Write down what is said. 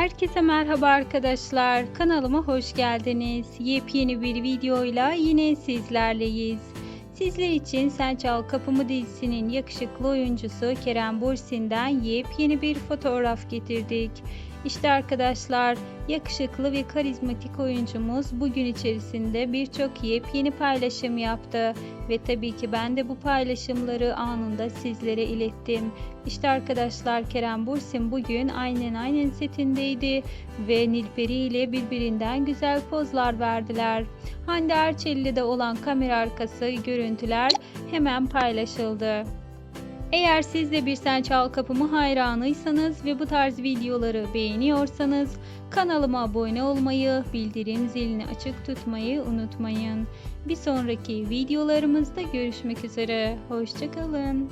Herkese merhaba arkadaşlar. Kanalıma hoş geldiniz. Yepyeni bir videoyla yine sizlerleyiz. Sizler için Sen Çal Kapımı dizisinin yakışıklı oyuncusu Kerem Bursin'den yepyeni bir fotoğraf getirdik. İşte arkadaşlar yakışıklı ve karizmatik oyuncumuz bugün içerisinde birçok yepyeni paylaşım yaptı ve tabii ki ben de bu paylaşımları anında sizlere ilettim. İşte arkadaşlar Kerem Bursin bugün aynen aynen setindeydi ve Nilperi ile birbirinden güzel pozlar verdiler. Hande Erçel'le de olan kamera arkası görüntüler hemen paylaşıldı. Eğer siz de bir Sen Çal Kapımı hayranıysanız ve bu tarz videoları beğeniyorsanız kanalıma abone olmayı, bildirim zilini açık tutmayı unutmayın. Bir sonraki videolarımızda görüşmek üzere. Hoşçakalın.